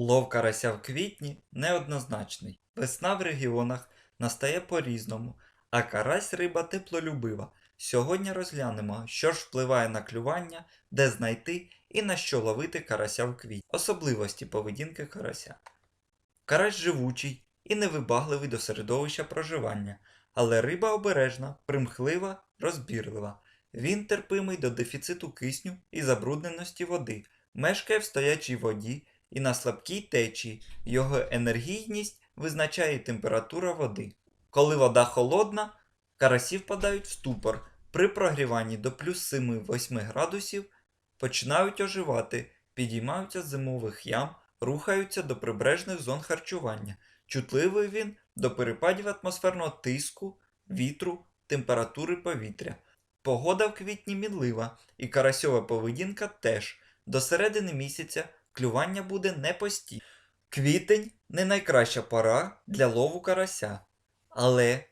Лов карася в квітні неоднозначний. Весна в регіонах настає по-різному, а карась риба теплолюбива. Сьогодні розглянемо, що ж впливає на клювання, де знайти і на що ловити карася в квітні. Особливості поведінки карася. Карась живучий і невибагливий до середовища проживання, але риба обережна, примхлива, розбірлива. Він терпимий до дефіциту кисню і забрудненості води, мешкає в стоячій воді і на слабкій течії. Його енергійність визначає температура води. Коли вода холодна, карасі впадають в ступор. При прогріванні до плюс 7-8 градусів починають оживати, підіймаються з зимових ям, рухаються до прибережних зон харчування. Чутливий він до перепадів атмосферного тиску, вітру, температури повітря. Погода в квітні мінлива, і карасьова поведінка теж. До середини місяця клювання буде не постійне. Квітень не найкраща пора для лову карася. Але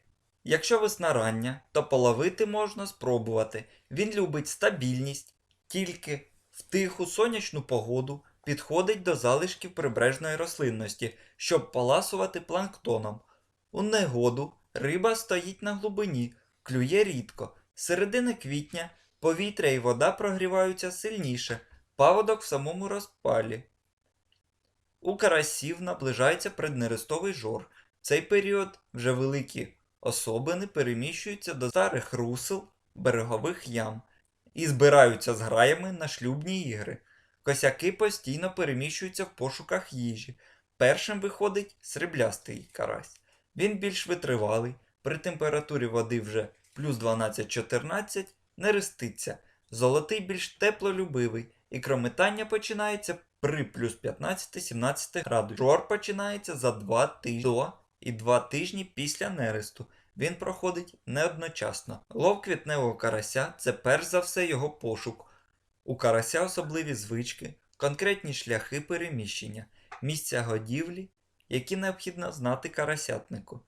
якщо весна рання, то половити можна спробувати. Він любить стабільність, тільки в тиху сонячну погоду підходить до залишків прибережної рослинності, щоб поласувати планктоном. У негоду риба стоїть на глибині, клює рідко. З середини квітня повітря і вода прогріваються сильніше, паводок в самому розпалі. У карасів наближається преднерестовий жор. В цей період вже великі особини переміщуються до старих русел берегових ям і збираються з граями на шлюбні ігри. Косяки постійно переміщуються в пошуках їжі. Першим виходить сріблястий карась. Він більш витривалий, при температурі води вже плюс 12-14 не реститься. Золотий більш теплолюбивий, і крометання починається при плюс 15-17 градусів. Жор починається за 2 тижні до і 2 тижні після нересту. Він проходить неодночасно. Лов квітневого карася це перш за все його пошук. У карася особливі звички, конкретні шляхи переміщення, місця годівлі, які необхідно знати карасятнику.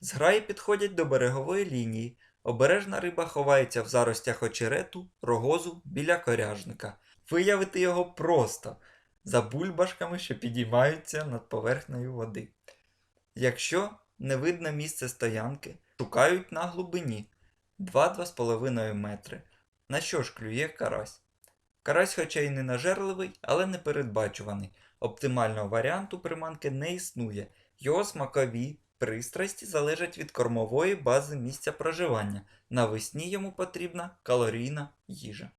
Зграї підходять до берегової лінії. Обережна риба ховається в заростях очерету, рогозу біля коряжника. Виявити його просто за бульбашками, що підіймаються над поверхнею води. Якщо не видно місце стоянки, шукають на глибині 2-2,5 метри. На що ж клює карась? Карась, хоча й не нажерливий, але не передбачуваний. Оптимального варіанту приманки не існує. Його смакові пристрасті залежать від кормової бази місця проживання. Навесні йому потрібна калорійна їжа.